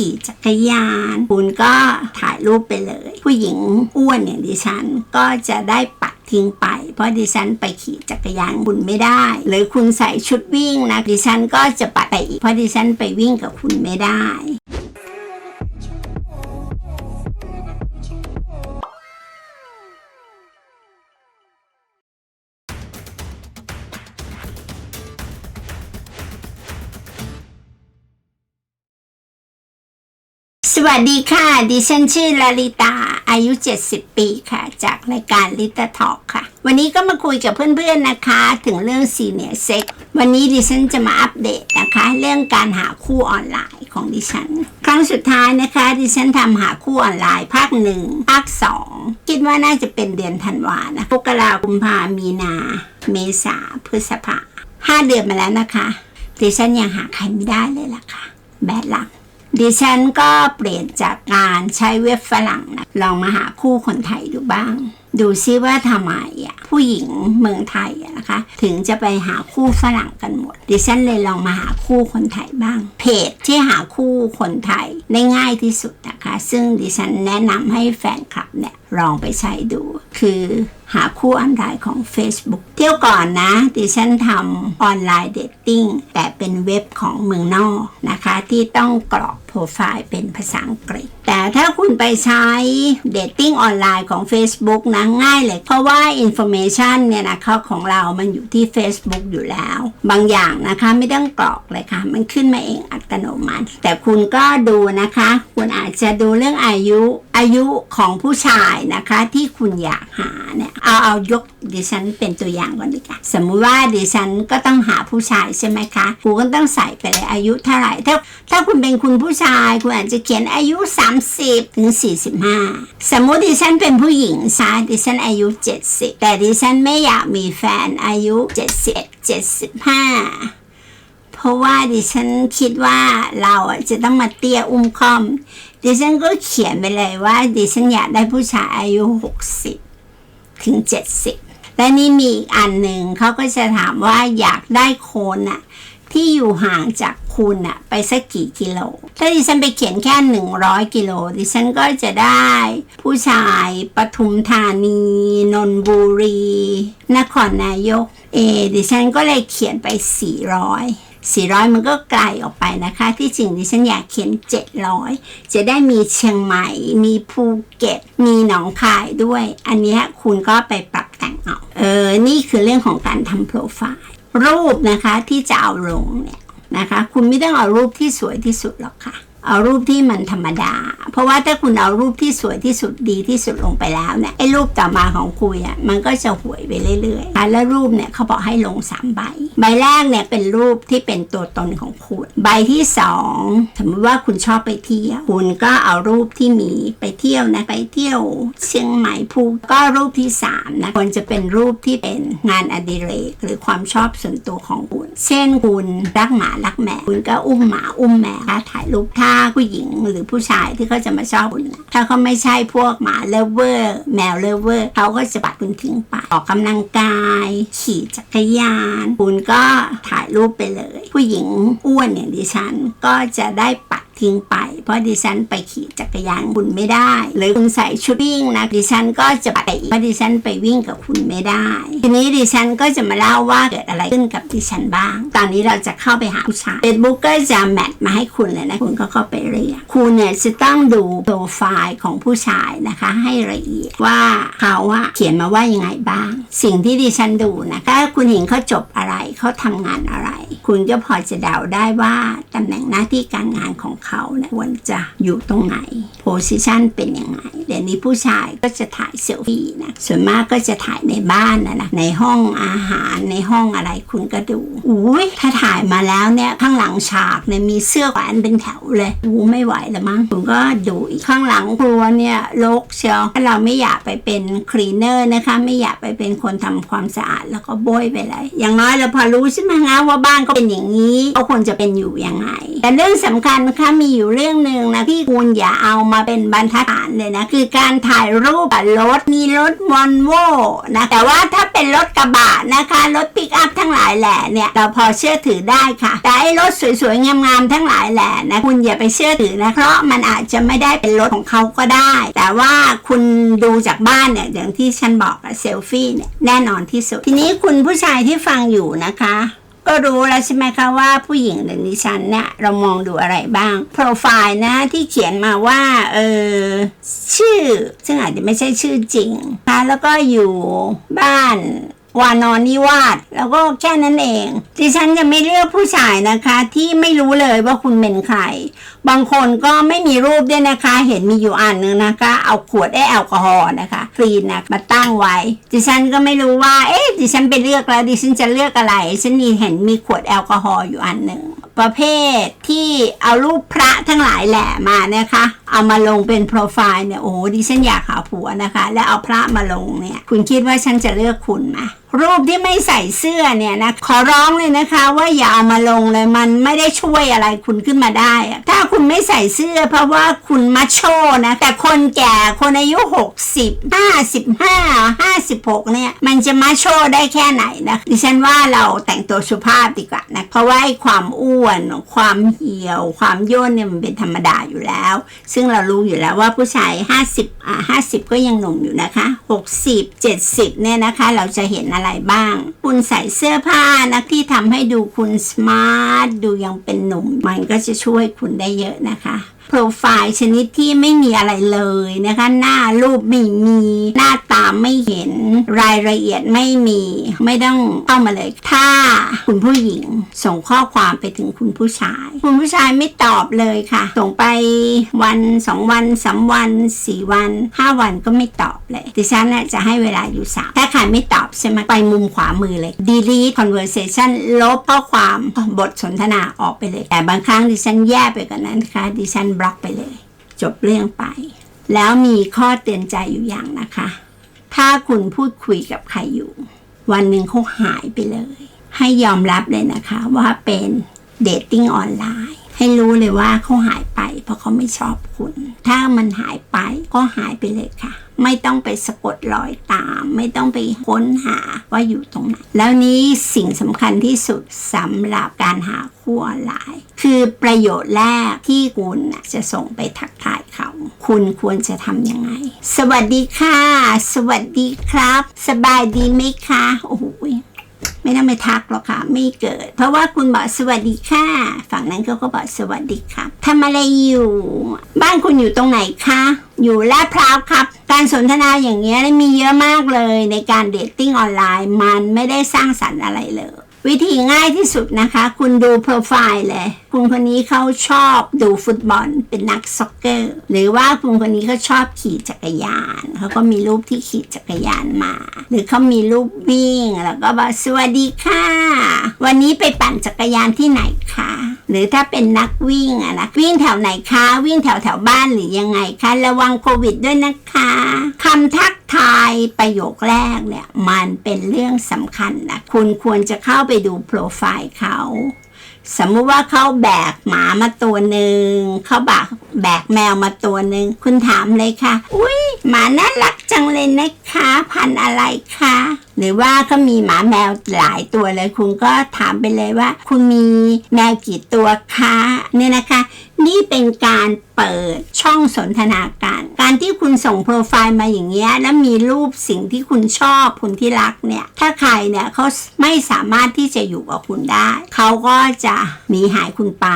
ขี่จักรยาน คุณก็ถ่ายรูปไปเลย ผู้หญิงอ้วนอย่างดิฉันก็จะได้ปัดทิ้งไป เพราะดิฉันไปขี่จักรยานคุณไม่ได้ หรือคุณใส่ชุดวิ่งนะดิฉันก็จะปัดไปอีกเพราะดิฉันไปวิ่งกับคุณไม่ได้ สวัสดีค่ะ ดิฉันชื่อลลิตา อายุ 70 ปีค่ะ จากรายการลิตาทอกค่ะ วันนี้ก็มาคุยกับเพื่อนๆนะคะ ถึงเรื่องซีเนียเซ็กวันนี้ดิฉันจะมาอัปเดตนะคะ เรื่องการหาคู่ออนไลน์ของดิฉัน ครั้งสุดท้ายนะคะ ดิฉันทำหาคู่ออนไลน์ภาคหนึ่งภาคสองคิดว่าน่าจะเป็นเดือนธันวานะมกราคุมภามีนา เมษาพฤษภาห้าเดือนมาแล้วนะคะดิฉันยังหาใครไม่ได้เลยล่ะค่ะ แบดลัก ดิฉันก็เปลี่ยนจากการใช้เว็บฝรั่งนะลองมาหาคู่คนไทยดูบ้าง ดูซิว่าทำไมอะผู้หญิงเมืองไทยอะนะคะ ถึงจะไปหาคู่ฝรั่งกันหมด ดิฉันเลยลองมาหาคู่คนไทยบ้าง เพจที่หาคู่คนไทยได้ง่ายที่สุดนะคะ ซึ่งดิฉันแนะนำให้แฟนคลับเนี่ย ลองไปใช้ดู คือหาคู่ออนไลน์ของ Facebook เที่ยวก่อนนะดิฉันทำออนไลน์เดทติ้งแต่เป็นเว็บของเมืองนอกนะคะ ที่ต้องกรอกโปรไฟล์เป็นภาษาอังกฤษ แต่ถ้าคุณไปใช้เดทติ้งออนไลน์ของ Facebook นะง่ายเลย เพราะว่า Information เนี่ยนะคะของเรามันอยู่ที่ Facebook อยู่แล้ว บางอย่างนะคะไม่ต้องกรอกเลยค่ะ มันขึ้นมาเองอัตโนมัติ แต่คุณก็ดูนะคะ คุณอาจจะดูเรื่องอายุ อายุของผู้ชายนะคะที่คุณอยากหาเนี่ยเอาเอายกดิฉันเป็นตัวอย่างก่อนดีกว่าสมมุติว่าดิฉันก็ต้องหาผู้ชายใช่ไหมคะคุณก็ต้องใส่ไปเลยอายุเท่าไหร่ถ้าถ้าคุณเป็นคุณผู้ชายคุณอาจจะเขียนอายุ 30ถึง45 สมมุติดิฉันเป็นผู้หญิงซะดิฉันอายุ 70 แต่ดิฉันไม่อยากมีแฟนอายุ 71 75 เพราะว่าดิฉันคิดว่าเราจะต้องมาเตี้ยอุ้มค่อม ดิฉันก็เขียนไปเลยว่า ดิฉันอยากได้ผู้ชายอายุ 60 ถึง 70 และนี่มีอีกอันหนึ่งเขาก็จะถามว่าอยากได้คนน่ะที่อยู่ห่างจากคุณอะไปสักกี่กิโล ถ้าดิฉันไปเขียนแค่หนึ่งร้อยกิโล ดิฉันก็จะได้ ผู้ชายปทุมธานี นนทบุรี นครนายก เอ ดิฉันก็เลยเขียนไปสี่ ร้อยสี่ร้อยมันก็ไกลออกไปนะคะ ที่จริงดิฉันอยากเขียนเจ็ดร้อยจะได้มีเชียงใหม่ มีภูเก็ต มีหนองคายด้วย อันนี้คุณก็ไปปรับแต่งเอา เออ นี่คือเรื่องของการทำโปรไฟล์ รูปนะคะที่จะเอาลงเนี่ยนะคะ คุณไม่ต้องเอารูปที่สวยที่สุดหรอกค่ะ เอารูปที่มันธรรมดา เพราะว่าถ้าคุณเอารูปที่สวยที่สุดดีที่สุดลงไปแล้วเนี่ยไอ้รูปต่อมาของคุณอะมันก็จะหวยไปเรื่อยๆแล้วรูปเนี่ยเขาบอกให้ลงสามใบ ใบแรกเนี่ยเป็นรูปที่เป็นตัวตนของคุณใบที่สองสมมติว่าคุณชอบไปเที่ยวคุณก็เอารูปที่มีไปเที่ยวนะไปเที่ยว เชียงใหม่ภูก็รูปที่สามนะควรจะเป็นรูปที่เป็นงานอดิเรกหรือความชอบส่วนตัวของคุณเช่นคุณรักหมารักแมวคุณก็อุ้มหมาอุ้มแมวถ่ายรูปถ้าผู้หญิงหรือผู้ชายที่เขาจะมาชอบคุณนะถ้าเขาไม่ใช่พวกหมาเลเวอร์ แมวเลเวอร์เขาก็จะปัดคุณทิ้งไปออกกำลังกาย ขี่จักรยาน คุณก็ถ่ายรูปไปเลย ผู้หญิงอ้วนอย่างดิฉันก็จะได้ปัด ทิ้งไป เพราะดิฉันไปขี่จักรยานคุณไม่ได้ หรือคุณใส่ชุดวิ่งนะดิฉันก็จะไปเพราะดิฉันไปวิ่งกับคุณไม่ได้ ทีนี้ดิฉันก็จะมาเล่าว่าเกิดอะไรขึ้นกับดิฉันบ้าง ตอนนี้เราจะเข้าไปหาผู้ชาย Facebook ก็จะแมทมาให้คุณเลยนะคุณก็เข้าไปเรียกคุณเนี่ยจะต้องดูโปรไฟล์ของผู้ชายนะคะ ให้ละเอียดว่าเขาอะเขียนมาว่ายังไงบ้าง สิ่งที่ดิฉันดูนะถ้าคุณเห็นเขาจบอะไรเขาทำงานอะไร คุณก็พอจะเดาได้ว่าตำแหน่งหน้าที่การงานของเขาเนี่ยควรจะอยู่ตรงไหนโพสิชันเป็นยังไงเดี๋ยวนี้ผู้ชายก็จะถ่ายเซลฟี่นะส่วนมากก็จะถ่ายในบ้านนะนะในห้องอาหารในห้องอะไรคุณก็ดูอุ้ยถ้าถ่ายมาแล้วเนี่ยข้างหลังฉากเนี่ยมีเสื้อแขวนเป็นแถวเลยอู้ไม่ไหวแล้วมั้งคุณก็ดูอีกข้างหลังครัวเนี่ยรกเชียวถ้าเราไม่อยากไปเป็นคลีเนอร์นะคะ ไม่อยากไปเป็นคนทำความสะอาดแล้วก็โบยไปเลยอย่างน้อยเราพอรู้ใช่ไหมคะว่าบ้านก็เป็นอย่างนี้เขาควรจะเป็นอยู่ยังไง แต่เรื่องสำคัญนะคะมีอยู่เรื่องหนึ่งนะที่คุณอย่าเอามาเป็นบรรทัดฐานเลยนะคือการถ่ายรูปกับรถมีรถวอลโวนะแต่ว่าถ้าเป็นรถกระบะนะคะรถปิกอัพทั้งหลายแหล่เนี่ยเราพอเชื่อถือได้ค่ะ แต่ไอ้รถสวยๆงามๆทั้งหลายแหล่นะคุณอย่าไปเชื่อถือนะเพราะมันอาจจะไม่ได้เป็นรถของเขาก็ได้ แต่ว่าคุณดูจากบ้านเนี่ยอย่างที่ฉันบอกอะเซลฟี่เนี่ยแน่นอนที่สุด ทีนี้คุณผู้ชายที่ฟังอยู่นะคะ ก็รู้แล้วใช่ไหมคะว่าผู้หญิงหรือดิฉันเนี่ยเรามองดูอะไรบ้าง โปรไฟล์นะที่เขียนมาว่าเออชื่อ ซึ่งอาจจะไม่ใช่ชื่อจริงนะคะแล้วก็อยู่บ้าน วานอนนิวาสแล้วก็แค่นั้นเอง ดิฉันจะไม่เลือกผู้ชายนะคะ ที่ไม่รู้เลยว่าคุณเป็นใคร บางคนก็ไม่มีรูปด้วยนะคะ เห็นมีอยู่อันหนึงนะคะ เอาขวดไอ้แอลกอฮอล์นะคะคลีนนะมาตั้งไว้ ดิฉันก็ไม่รู้ว่า เอ๊ะ ดิฉันไปเลือกแล้วดิฉันจะเลือกอะไร ฉันนี่เห็นมีขวดแอลกอฮอล์อยู่อันหนึ่งประเภทที่เอารูปพระทั้งหลายแหละมานะคะ เอามาลงเป็นโปรไฟล์เนี่ยโอ้ดิฉันอยากหาผัวนะคะ แล้วเอาพระมาลงเนี่ย คุณคิดว่าฉันจะเลือกคุณไหมรูปที่ไม่ใส่เสื้อเนี่ยนะขอร้องเลยนะคะ ว่าอย่าเอามาลงเลยมันไม่ได้ช่วยอะไรคุณขึ้นมาได้ ถ้าคุณไม่ใส่เสื้อ เพราะว่าคุณมัชโชนะแต่คนแก่คนอายุ 60 55 56 เนี่ย มันจะมัชโชได้แค่ไหนนะดิฉันว่าเราแต่งตัวสุภาพดีกว่านะเพราะว่าความอ้วนความเหี่ยว ความย่นเนี่ยมันเป็นธรรมดาอยู่แล้วซงเรารู้อยู่แล้วว่าผู้ชาย 50อ่า50 ก็ยังหนุ่มอยู่นะคะ 60 70 เนี่ยนะคะ เราจะเห็นอะไรบ้าง คุณใส่เสื้อผ้านะที่ทำให้ดูคุณสมาร์ทดูยังเป็นหนุ่ม มันก็จะช่วยคุณได้เยอะนะคะ โปรไฟล์ชนิดที่ไม่มีอะไรเลยนะคะ หน้ารูปไม่มี หน้าตาไม่เห็น รายละเอียดไม่มี ไม่ต้องเข้ามาเลย ถ้าคุณผู้หญิงส่งข้อความไปถึงคุณผู้ชาย คุณผู้ชายไม่ตอบเลยค่ะ ส่งไปวันสองวันสามวันสี่วันห้าวันก็ไม่ตอบเลยดิฉันน่ะจะให้เวลาอยู่สามถ้าใครไม่ตอบใช่ไหมไปมุมขวามือเลย delete conversation ลบข้อความบทสนทนาออกไปเลย แต่บางครั้งดิฉันแย่ไปกว่านั้นนะคะดิฉันบล็อกไปเลย จบเรื่องไป แล้วมีข้อเตือนใจอยู่อย่างนะคะ ถ้าคุณพูดคุยกับใครอยู่ วันหนึ่งเขาหายไปเลย ให้ยอมรับเลยนะคะว่าเป็นเดทติ้งออนไลน์ ให้รู้เลยว่าเขาหายไป เพราะเขาไม่ชอบคุณ ถ้ามันหายไปก็หายไปเลยค่ะ ไม่ต้องไปสะกดรอยตาม ไม่ต้องไปค้นหาว่าอยู่ตรงไหน แล้วนี้สิ่งสำคัญที่สุดสำหรับการหาคู่ออนไลน์คือประโยชน์แรกที่คุณจะส่งไปทักทายเขา คุณควรจะทำยังไง สวัสดีค่ะ สวัสดีครับ สบายดีไหมคะ โอ้โห ไม่ต้องไปทักหรอกค่ะ ไม่เกิด เพราะว่าคุณบอกสวัสดีค่ะ ฝั่งนั้นเขาก็บอกสวัสดีครับทำอะไรอยู่ บ้านคุณอยู่ตรงไหนคะอยู่ลาดพร้าวครับ การสนทนาอย่างเงี้ยมีเยอะมากเลยในการเดทติ้งออนไลน์ มันไม่ได้สร้างสรรค์อะไรเลย วิธีง่ายที่สุดนะคะ คุณดูโปรไฟล์เลย คุณคนนี้เขาชอบดูฟุตบอล เป็นนักซ็อกเกอร์ หรือว่าคุณคนนี้เขาชอบขี่จักรยาน เขาก็มีรูปที่ขี่จักรยานมา หรือเขามีรูปวิ่ง แล้วก็บอกสวัสดีค่ะ วันนี้ไปปั่นจักรยานที่ไหนคะ หรือถ้าเป็นนักวิ่งอะนะวิ่งแถวไหนคะวิ่งแถวแถวบ้านหรือยังไงคะระวังโควิดด้วยนะคะคำทักทายประโยคแรกเนี่ยมันเป็นเรื่องสำคัญนะคุณควรจะเข้าไปดูโปรไฟล์เขาสมมุติว่าเขาแบกหมามาตัวหนึ่งเขาบกแบกแมวมาตัวหนึ่งคุณถามเลยค่ะ อุ้ยหมาน่ารัก จังเลยนะคะ พันอะไรคะ หรือว่าก็มีหมาแมวหลายตัวเลย คุณก็ถามไปเลยว่า คุณมีแมวกี่ตัวคะเนี่ยนะคะ นี่เป็นการเปิดช่องสนทนาการ การที่คุณส่งโปรไฟล์มาอย่างเงี้ยแล้วมีรูปสิ่งที่คุณชอบคุณที่รักเนี่ย ถ้าใครเนี่ยเขาไม่สามารถที่จะอยู่กับคุณได้ เขาก็จะหนีหายคุณไป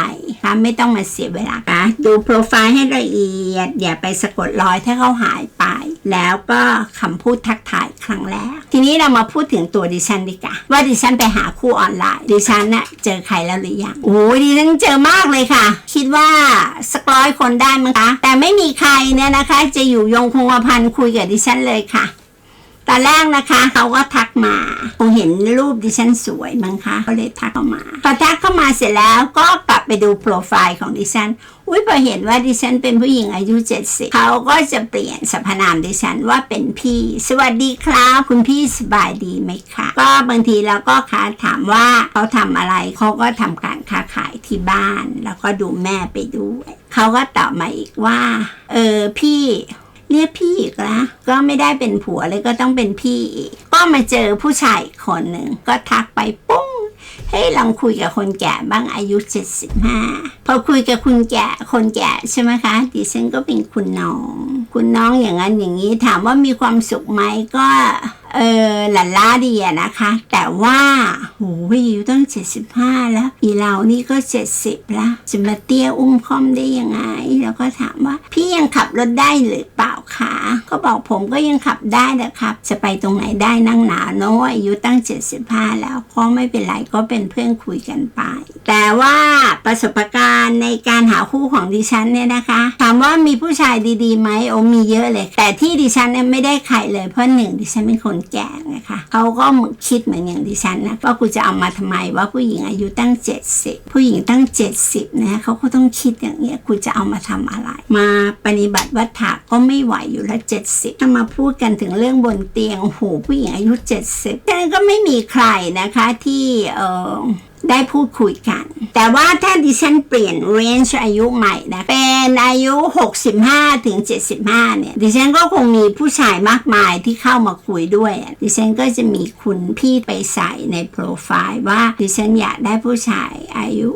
ค่ะไม่ต้องมาเสียเวลานะดูโปรไฟล์ให้ละเอียด อย่าไปสะกดรอยถ้าเขาหายไป แล้วก็คำพูดทักทายครั้งแรก ทีนี้เรามาพูดถึงตัวดิฉันดีกว่าว่าดิฉันไปหาคู่ออนไลน์ ดิฉันน่ะเจอใครแล้วหรือยังโอ้ยดิฉันเจอมากเลยค่ะ คิดว่าสักร้อยคนได้มั้งคะแต่ไม่มีใครเนี่ยนะคะ จะอยู่ยงคงกระพันคุยกับดิฉันเลยค่ะตอนแรกนะคะเขาก็ทักมาคงเห็นรูปดิฉันสวยมั้งคะก็เลยทักเข้ามาพอทักเข้ามาเสร็จแล้วก็กลับไปดูโปรไฟล์ของดิฉัน อุ้ยพอเห็นว่าดิฉันเป็นผู้หญิงอายุ 70 เขาก็จะเปลี่ยนสรรพนามดิฉันว่าเป็นพี่ สวัสดีครับคุณพี่สบายดีไหมคะก็บางทีเราก็ค้าถามว่าเขาทำอะไรเขาก็ทำการค้าขายที่บ้าน แล้วก็ดูแม่ไปด้วยเขาก็ตอบมาอีกว่า เออพี่เรียกพี่อีกละก็ไม่ได้เป็นผัวเลยก็ต้องเป็นพี่อีกก็มาเจอผู้ชายคนหนึ่งก็ทักไปปุ้ง ให้ลองคุยกับคนแก่บ้างอายุ 75 พอคุยกับคุณแก่คนแก่ใช่ไหมคะดิฉันก็เป็นคุณน้อง คุณน้องอย่างนั้นอย่างนี้ถามว่ามีความสุขไหมก็ เออหลั่นล้าดีอะนะคะ แต่ว่าโหอายุต้อง 75 แล้ว อีเรานี่ก็ 70 แล้วจะมาเตี้ยอุ้มค่อมได้ยังไง แล้วก็ถามว่า พี่ยังขับรถได้หรือเปล่าคะก็บอกผมก็ยังขับได้นะครับ จะไปตรงไหนได้นั่งหนาโน้อายุตั้ง 75 แล้วก็ไม่เป็นไรก็เป็นเพื่อนคุยกันไป แต่ว่าประสบการณ์ในการหาคู่ของดิฉันเนี่ยนะคะถามว่ามีผู้ชายดีๆไหมโอ้มีเยอะเลย แต่ที่ดิฉันเนี่ยไม่ได้ใครเลยเพราะหนึ่งดิฉันเป็นคนแก่นะคะเขาก็คิดเหมือนอย่างดิฉันนะว่ากูจะเอามาทำไมว่าผู้หญิงอายุตั้ง 70 ผู้หญิงตั้ง 70นะเขาก็ต้องคิดอย่างเงี้ยกูจะเอามาทำอะไร มาปฏิบัติวัฏฏะก็ไม่ไหวอยู่แล้ว70ถ้ามาพูดกันถึงเรื่องบนเตียงโอ้โหผู้หญิงอายุ 70แต่ก็ไม่มีใครนะคะที่เออ ได้พูดคุยกัน แต่ว่าถ้าดิฉันเปลี่ยนเรนจ์อายุใหม่นะ เป็นอายุ 65 ถึง 75 เนี่ย ดิฉันก็คงมีผู้ชายมากมายที่เข้ามาคุยด้วยอะดิฉันก็จะมีคุณพี่ไปใส่ในโปรไฟล์ว่าดิฉันอยากได้ผู้ชายอายุ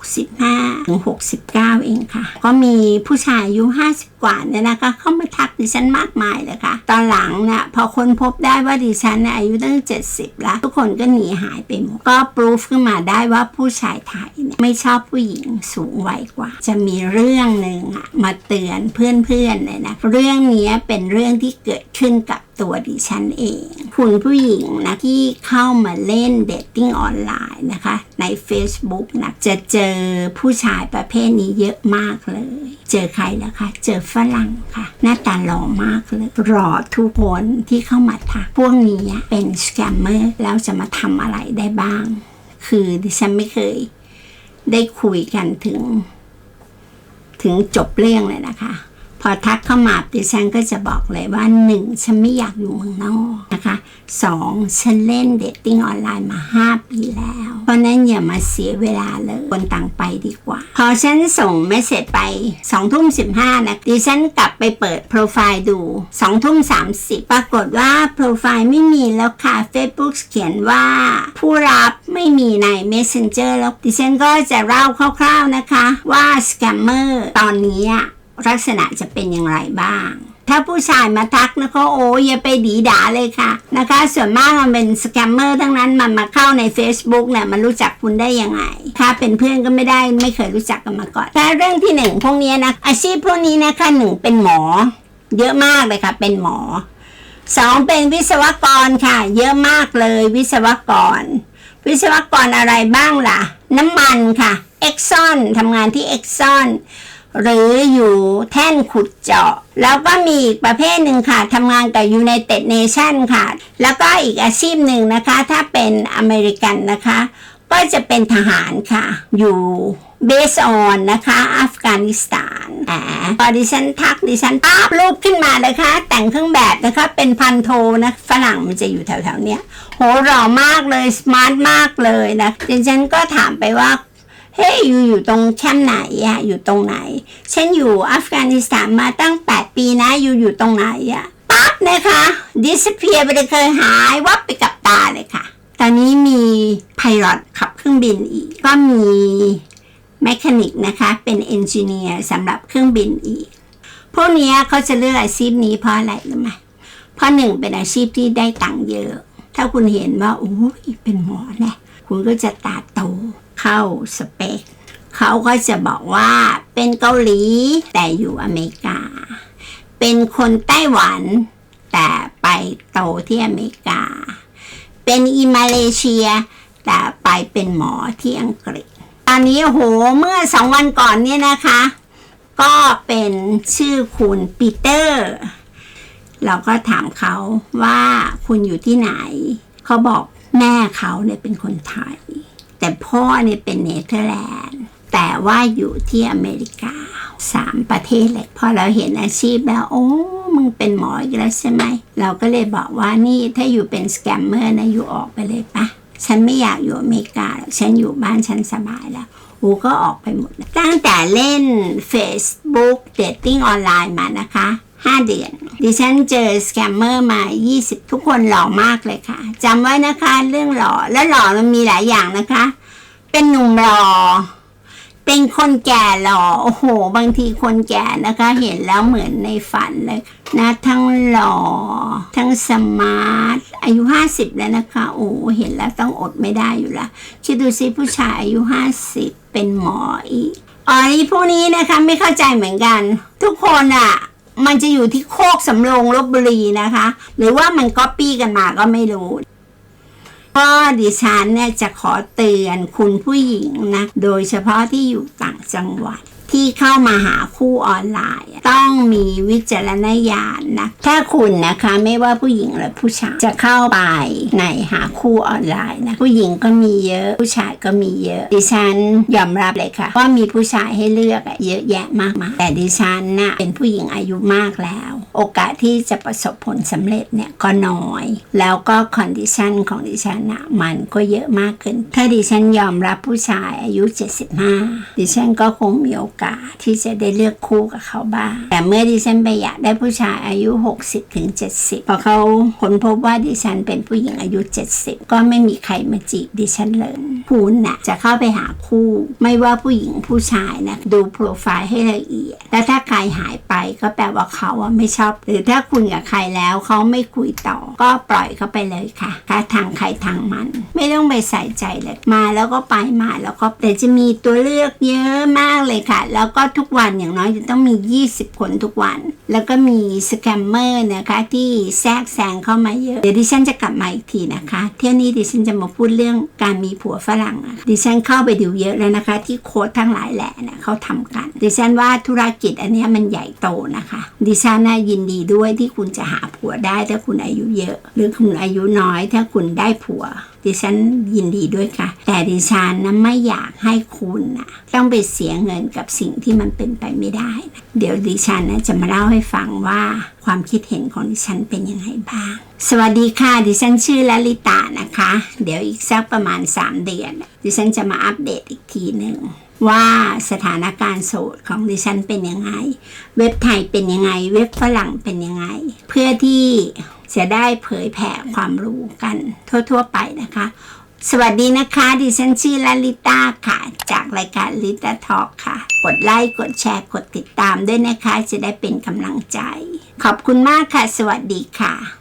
65ถึง69 เองค่ะ ก็มีผู้ชายอายุ 50 กว่าเนี่ยนะคะ เข้ามาทักดิฉันมากมายเลยค่ะ ตอนหลังเนี่ยพอคนพบได้ว่าดิฉันเนี่ยอายุตั้ง 70 แล้ว ทุกคนก็หนีหายไปหมด ก็ปรูฟขึ้นมาได้ว่าผู้ชายไทยเนี่ยไม่ชอบผู้หญิงสูงวัยกว่า จะมีเรื่องหนึ่งอะมาเตือนเพื่อนๆเลยนะเรื่องนี้เป็นเรื่องที่เกิดขึ้นกับตัวดิฉันเอง คุณผู้หญิงนะที่เข้ามาเล่นเดทติ้งออนไลน์นะคะ ใน Facebook นะจะเจอผู้ชายประเภทนี้เยอะมากเลย เจอใครแล้วคะ เจอฝรั่งค่ะ หน้าตาหล่อมากเลยหล่อทุกคนที่เข้ามาทักพวกนี้เป็นสแกมเมอร์แล้วจะมาทำอะไรได้บ้าง คือดิฉันไม่เคยได้คุยกันถึง ถึงจบเรื่องเลยนะคะ พอทักเข้ามาดิฉันก็จะบอกเลยว่าหนึ่งฉันไม่อยากอยู่เมืองนอกนะคะสองฉันเล่นเดทติ้งออนไลน์มา 5 ปีแล้ว เพราะนั้นอย่ามาเสียเวลาเลยคนต่างไปดีกว่า พอฉันส่งเมสเซจไป2ทุ่ม15นะดิฉันกลับไปเปิดโปรไฟล์ดู2ทุ่ม30 ปรากฏว่าโปรไฟล์ไม่มีแล้วค่ะ Facebook เขียนว่าผู้รับไม่มีใน Messenger แล้วดิฉันก็จะเล่าคร่าวๆนะคะว่าสแกมเมอร์ตอนนี้อะ ลักษณะจะเป็นอย่างไรบ้าง ถ้าผู้ชายมาทักนะคะโอ้ยอย่าไปดีด่าเลยค่ะนะคะ ส่วนมากมันเป็นสแกมเมอร์ทั้งนั้นมันมาเข้าใน Facebook เนี่ยมันรู้จักคุณได้ยังไง ถ้าเป็นเพื่อนก็ไม่ได้ไม่เคยรู้จักกันมาก่อนแต่เรื่องที่หนึ่งพวกนี้นะอาชีพพวกนี้นะคะหนึ่งเป็นหมอ เยอะมากเลยค่ะ เป็นหมอสองเป็นวิศวกรค่ะ เยอะมากเลยวิศวกร วิศวกรอะไรบ้างล่ะ น้ำมันค่ะเอ็กซอนทำงานที่เอ็กซอน หรืออยู่แท่นขุดเจาะ แล้วก็มีอีกประเภทหนึ่งค่ะทำงานกับ United Nation ค่ะ แล้วก็อีกอาชีพหนึ่งนะคะ ถ้าเป็นอเมริกันนะคะ ก็จะเป็นทหารค่ะ อยู่เบสออนนะคะ อัฟกานิสถานอ่าพอดิฉันทักดิฉันปั๊บรูปขึ้นมานะคะ แต่งเครื่องแบบนะคะ เป็นพันโทนะฝรั่งมันจะอยู่แถวๆเนี้ยโหหล่อมากเลย สมาร์ทมากเลยนะดิฉันก็ถามไปว่า เฮ้ยอยู่อยู่ตรงแคมป์ไหนอะอยู่ตรงไหน ฉันอยู่อัฟกานิสถานมาตั้ง 8 ปีนะอยู่อยู่ตรงไหนอะปั๊บนะคะ disappear ไปเลยเคยหายวับไปกับตาเลยค่ะ ตอนนี้มีไพลอตขับเครื่องบินอีก ก็มีแมคานิกนะคะ เป็นเอนจิเนียร์สำหรับเครื่องบินอีก พวกนี้เขาจะเลือกอาชีพนี้เพราะอะไรรู้ไหมเพราะหนึ่งเป็นอาชีพที่ได้ตังค์เยอะ ถ้าคุณเห็นว่าโอ้ยเป็นหมอน่คุณก็จะตาโต เข้าสเปคเขาก็จะบอกว่าเป็นเกาหลีแต่อยู่อเมริกา เป็นคนไต้หวัน แต่ไปโตที่อเมริกา เป็นอิมาเลเซีย แต่ไปเป็นหมอที่อังกฤษ ตอนนี้โอ้โหเมื่อสองวันก่อนเนี่ยนะคะ ก็เป็นชื่อคุณปีเตอร์ เราก็ถามเขาว่าคุณอยู่ที่ไหน เขาบอกแม่เขาเนี่ยเป็นคนไทย แต่พ่อเนี่ยเป็นเนเธอร์แลนด์ แต่ว่าอยู่ที่อเมริกาสามประเทศเลยพอเราเห็นอาชีพแล้ว โอ้ มึงเป็นหมออีกแล้วใช่ไหม เราก็เลยบอกว่านี่ถ้าอยู่เป็นสแกมเมอร์นะอยู่ออกไปเลยปะฉันไม่อยากอยู่อเมริกา ฉันอยู่บ้านฉันสบายแล้วอูก็ออกไปหมด ตั้งแต่เล่น Facebook Dating ออนไลน์มานะคะ 5 เดือน ดิฉันเจอสแกมเมอร์มา 20 ทุกคนหล่อมากเลยค่ะจำไว้นะคะเรื่องหล่อและหล่อมันมีหลายอย่างนะคะ เป็นหนุ่มหล่อเป็นคนแก่หล่อโอ้โห บางทีคนแก่นะคะ เห็นแล้วเหมือนในฝันเลยนะทั้งหล่อ ทั้งสมาร์ท อายุ 50 แล้วนะคะ โอ้เห็นแล้วต้องอดไม่ได้อยู่ละคิดดูสิผู้ชายอายุ 50 เป็นหมออีกอ๋อนี่พวกนี้นะคะไม่เข้าใจเหมือนกัน ทุกคนอะ่ะ มันจะอยู่ที่โคกสำโรงลบบุรีนะคะ หรือว่ามันก๊อปปี้กันมาก็ไม่รู้ ก็ดิฉันเนี่ยจะขอเตือนคุณผู้หญิงนะ โดยเฉพาะที่อยู่ต่างจังหวัด ที่เข้ามาหาคู่ออนไลน์ ต้องมีวิจารณญาณนะ ถ้าคุณนะคะไม่ว่าผู้หญิงหรือผู้ชายจะเข้าไปในหาคู่ออนไลน์นะผู้หญิงก็มีเยอะ ผู้ชายก็มีเยอะ ดิฉันยอมรับเลยค่ะ ว่ามีผู้ชายให้เลือกเยอะแยะมากมายแต่ดิฉันน่ะเป็นผู้หญิงอายุมากแล้ว โอกาสที่จะประสบผลสำเร็จเนี่ยก็น้อย แล้วก็คอนดิชันของดิฉันน่ะมันก็เยอะมากขึ้น ถ้าดิฉันยอมรับผู้ชายอายุ 75 ดิฉันก็คงมีโอกาสที่จะได้เลือกคู่กับเขาบ้าง แต่เมื่อดิฉันไปอยากได้ผู้ชายอายุ 60ถึง70 พอเขาค้นพบว่าดิฉันเป็นผู้หญิงอายุ 70 ก็ไม่มีใครมาจีบดิฉันเลยคุณน่ะจะเข้าไปหาคู่ ไม่ว่าผู้หญิงผู้ชายนะดูโปรไฟล์ให้ละเอียด แล้วถ้าใครหายไปก็แปลว่าเขาอะไม่ชอบหรือถ้าคุณกับใครแล้วเขาไม่คุยต่อ ก็ปล่อยเขาไปเลยค่ะถ้าทางใครทางมัน ไม่ต้องไปใส่ใจเลยมาแล้วก็ไปมาแล้วก็แต่จะมีตัวเลือกเยอะมากเลยค่ะ แล้วก็ทุกวันอย่างน้อยจะต้องมี 20 คนทุกวัน แล้วก็มีสแกมเมอร์นะคะที่แทรกแซงเข้ามาเยอะ เดี๋ยวดิฉันจะกลับมาอีกทีนะคะ เที่ยวนี้ดิฉันจะมาพูดเรื่องการมีผัวฝรั่งดิฉันเข้าไปดูเยอะแล้วนะคะ ที่โค้ดทั้งหลายแหละเนี่ยเขาทำกัน ดิฉันว่าธุรกิจอันนี้มันใหญ่โตนะคะ ดิฉันน่ะยินดีด้วยที่คุณจะหาผัวได้ถ้าคุณอายุเยอะ หรือคุณอายุน้อยถ้าคุณได้ผัว ดิฉันยินดีด้วยค่ะ แต่ดิฉันนะไม่อยากให้คุณนะต้องไปเสียเงินกับสิ่งที่มันเป็นไปไม่ได้นะเดี๋ยวดิฉันนะจะมาเล่าให้ฟังว่าความคิดเห็นของดิฉันเป็นยังไงบ้าง สวัสดีค่ะ ดิฉันชื่อลลิตานะคะ เดี๋ยวอีกสักประมาณ 3 เดือน ดิฉันจะมาอัปเดตอีกทีหนึ่ง ว่าสถานการณ์โสดของดิฉันเป็นยังไง เว็บไทยเป็นยังไง เว็บฝรั่งเป็นยังไง เพื่อที่จะได้เผยแผ่ความรู้กันทั่ว ๆ ไปนะคะ สวัสดีนะคะ ดิฉันชื่อลลิต้าค่ะ จากรายการลิต้าทอ k ค่ะ กดไลค์กดแชร์กดติดตามด้วยนะคะ จะได้เป็นกำลังใจ ขอบคุณมากค่ะ สวัสดีค่ะ